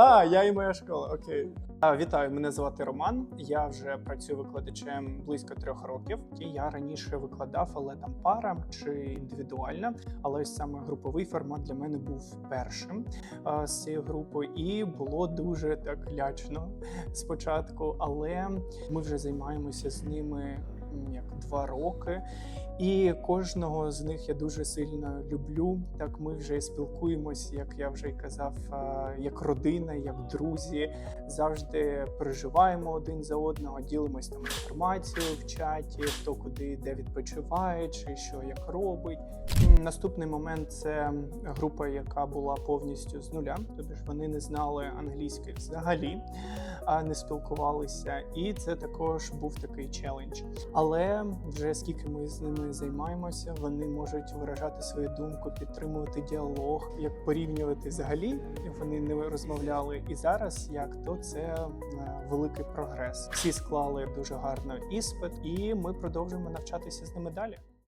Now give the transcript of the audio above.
А, я і моя школа. Окей. Вітаю, мене звати Роман. Я вже працюю викладачем близько трьох років. І я раніше викладав, але там пара чи індивідуальна. Але ось саме груповий формат для мене був першим з цією групою, і було дуже так лячно спочатку. Але ми вже займаємося з ними як два роки. І кожного з них я дуже сильно люблю. Так ми вже спілкуємось, як я вже й казав, як родина, як друзі. Завжди переживаємо один за одного, ділимось там інформацією в чаті, хто куди де відпочиває, чи що як робить. Наступний момент це група, яка була повністю з нуля, тобто ж вони не знали англійської взагалі, не спілкувалися. І це також був такий челендж. Але вже скільки ми з ними займаємося, вони можуть виражати свою думку, підтримувати діалог, як порівнювати взагалі. Вони не розмовляли і зараз, як то це е, великий прогрес. Всі склали дуже гарно іспит, і ми продовжуємо навчатися з ними далі.